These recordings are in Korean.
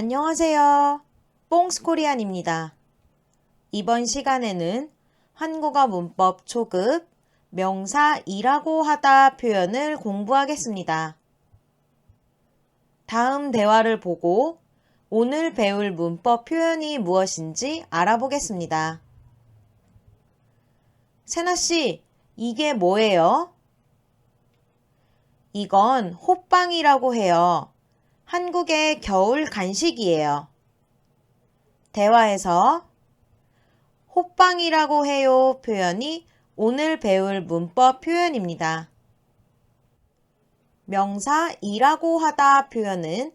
안녕하세요. 뽕스코리안입니다. 이번 시간에는 한국어 문법 초급 명사 이라고 하다 표현을 공부하겠습니다. 다음 대화를 보고 오늘 배울 문법 표현이 무엇인지 알아보겠습니다. 세나씨, 이게 뭐예요? 이건 호빵이라고 해요. 한국의 겨울 간식이에요. 대화에서 호빵이라고 해요 표현이 오늘 배울 문법 표현입니다. 명사 이라고 하다 표현은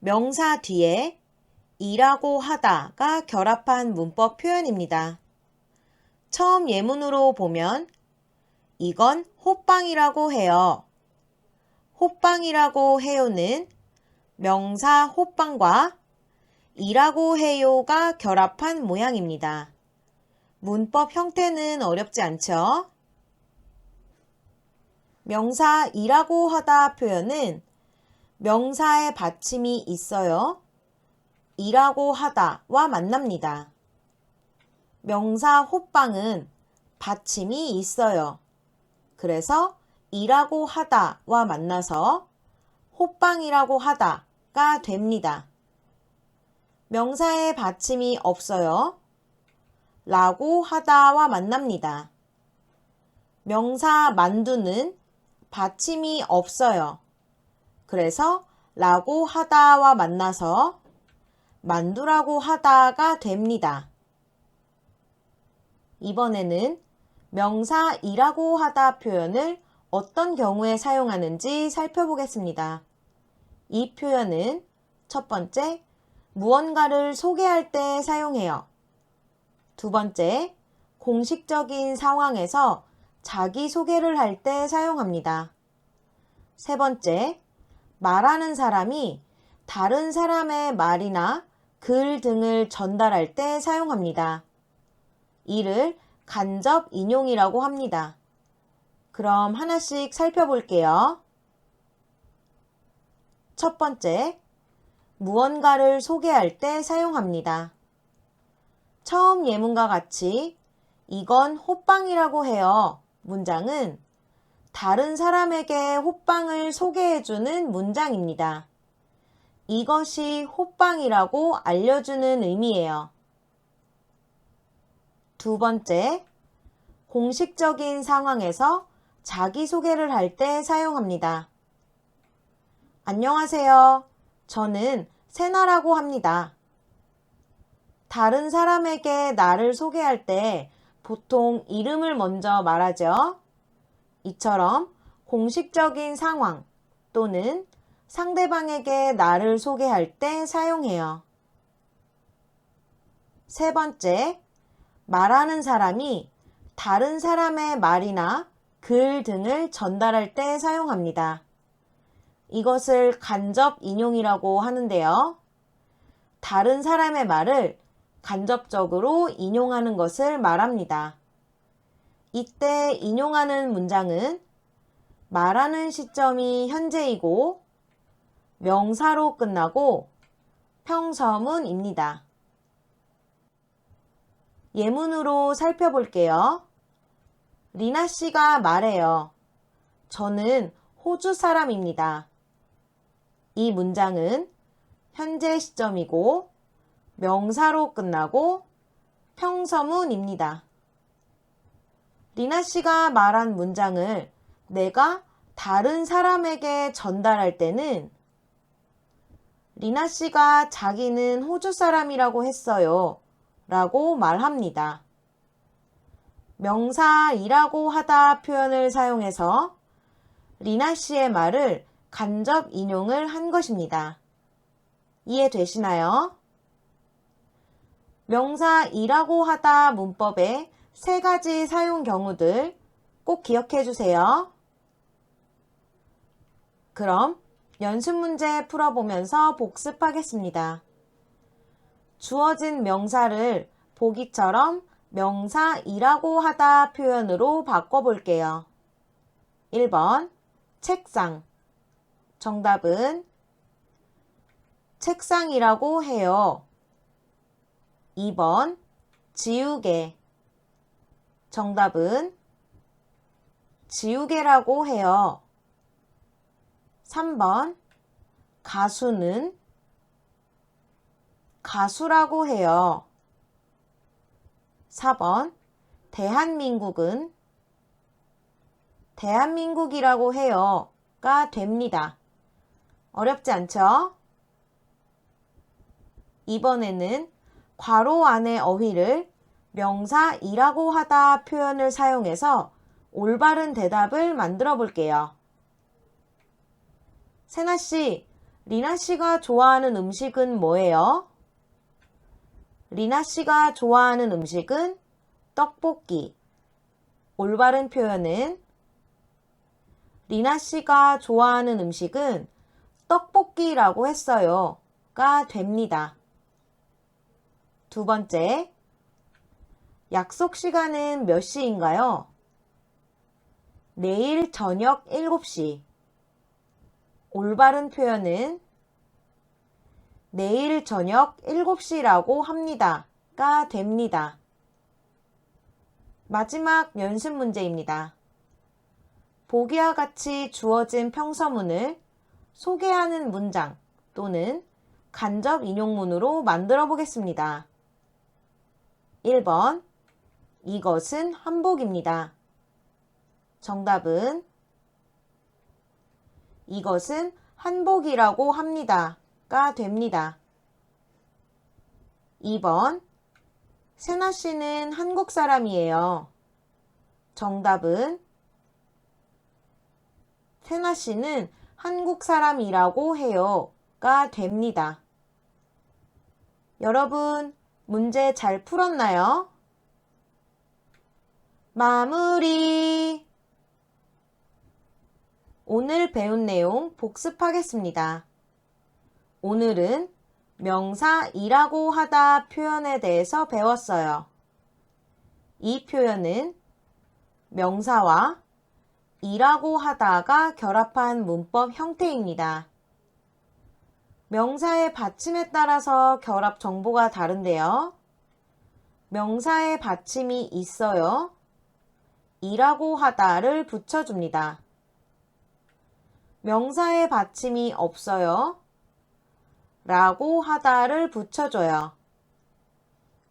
명사 뒤에 이라고 하다가 결합한 문법 표현입니다. 처음 예문으로 보면 이건 호빵이라고 해요. 호빵이라고 해요는 명사 호빵과 이라고 해요가 결합한 모양입니다. 문법 형태는 어렵지 않죠? 명사 이라고 하다 표현은 명사의 받침이 있어요. 이라고 하다와 만납니다. 명사 호빵은 받침이 있어요. 그래서 이라고 하다와 만나서 호빵이라고 하다 가 됩니다. 명사의 받침이 없어요. 라고 하다와 만납니다. 명사 만두는 받침이 없어요. 그래서 라고 하다와 만나서 만두라고 하다가 됩니다. 이번에는 명사 이라고 하다 표현을 어떤 경우에 사용하는지 살펴보겠습니다. 이 표현은 첫 번째, 무언가를 소개할 때 사용해요. 두 번째, 공식적인 상황에서 자기소개를 할 때 사용합니다. 세 번째, 말하는 사람이 다른 사람의 말이나 글 등을 전달할 때 사용합니다. 이를 간접 인용이라고 합니다. 그럼 하나씩 살펴볼게요. 첫 번째, 무언가를 소개할 때 사용합니다. 처음 예문과 같이 이건 호빵이라고 해요. 문장은 다른 사람에게 호빵을 소개해주는 문장입니다. 이것이 호빵이라고 알려주는 의미예요. 두 번째, 공식적인 상황에서 자기소개를 할 때 사용합니다. 안녕하세요. 저는 세나라고 합니다. 다른 사람에게 나를 소개할 때 보통 이름을 먼저 말하죠. 이처럼 공식적인 상황 또는 상대방에게 나를 소개할 때 사용해요. 세 번째, 말하는 사람이 다른 사람의 말이나 글 등을 전달할 때 사용합니다. 이것을 간접 인용이라고 하는데요. 다른 사람의 말을 간접적으로 인용하는 것을 말합니다. 이때 인용하는 문장은 말하는 시점이 현재이고 명사로 끝나고 평서문입니다. 예문으로 살펴볼게요. 리나 씨가 말해요. 저는 호주 사람입니다. 이 문장은 현재 시점이고 명사로 끝나고 평서문입니다. 리나 씨가 말한 문장을 내가 다른 사람에게 전달할 때는 리나 씨가 자기는 호주 사람이라고 했어요. 라고 말합니다. 명사 이라고 하다 표현을 사용해서 리나 씨의 말을 간접 인용을 한 것입니다. 이해되시나요? 명사 이라고 하다 문법의 세 가지 사용 경우들 꼭 기억해 주세요. 그럼 연습 문제 풀어보면서 복습하겠습니다. 주어진 명사를 보기처럼 명사이라고 하다 표현으로 바꿔볼게요. 1번 책상 정답은 책상이라고 해요. 2번 지우개. 정답은 지우개라고 해요. 3번 가수는 가수라고 해요. 4번 대한민국은 대한민국이라고 해요.가 됩니다. 어렵지 않죠? 이번에는 괄호 안의 어휘를 명사 이라고 하다 표현을 사용해서 올바른 대답을 만들어 볼게요. 세나 씨, 리나 씨가 좋아하는 음식은 뭐예요? 리나 씨가 좋아하는 음식은 떡볶이. 올바른 표현은 리나 씨가 좋아하는 음식은 떡볶이라고 했어요. 가 됩니다. 두 번째, 약속 시간은 몇 시인가요? 내일 저녁 7시. 올바른 표현은 내일 저녁 7시라고 합니다. 가 됩니다. 마지막 연습 문제입니다. 보기와 같이 주어진 평서문을 소개하는 문장 또는 간접 인용문으로 만들어 보겠습니다. 1번. 이것은 한복입니다. 정답은 이것은 한복이라고 합니다. 가 됩니다. 2번. 세나 씨는 한국 사람이에요. 정답은 세나 씨는 한국 사람이라고 해요. 가 됩니다. 여러분, 문제 잘 풀었나요? 마무리. 오늘 배운 내용 복습하겠습니다. 오늘은 명사 이라고 하다 표현에 대해서 배웠어요. 이 표현은 명사와 이라고 하다가 결합한 문법 형태입니다. 명사의 받침에 따라서 결합 정보가 다른데요. 명사의 받침이 있어요. 이라고 하다를 붙여줍니다. 명사의 받침이 없어요. 라고 하다를 붙여줘요.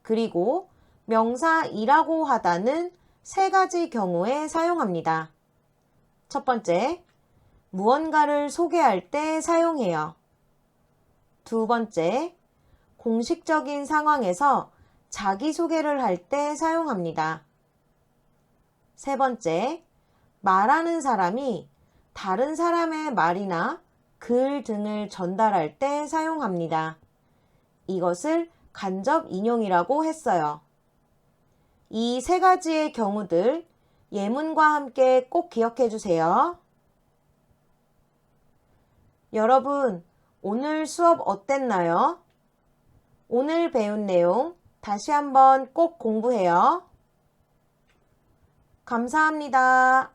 그리고 명사 이라고 하다는 세 가지 경우에 사용합니다. 첫 번째, 무언가를 소개할 때 사용해요. 두 번째, 공식적인 상황에서 자기소개를 할 때 사용합니다. 세 번째, 말하는 사람이 다른 사람의 말이나 글 등을 전달할 때 사용합니다. 이것을 간접 인용이라고 했어요. 이 세 가지의 경우들 예문과 함께 꼭 기억해 주세요. 여러분, 오늘 수업 어땠나요? 오늘 배운 내용 다시 한번 꼭 공부해요. 감사합니다.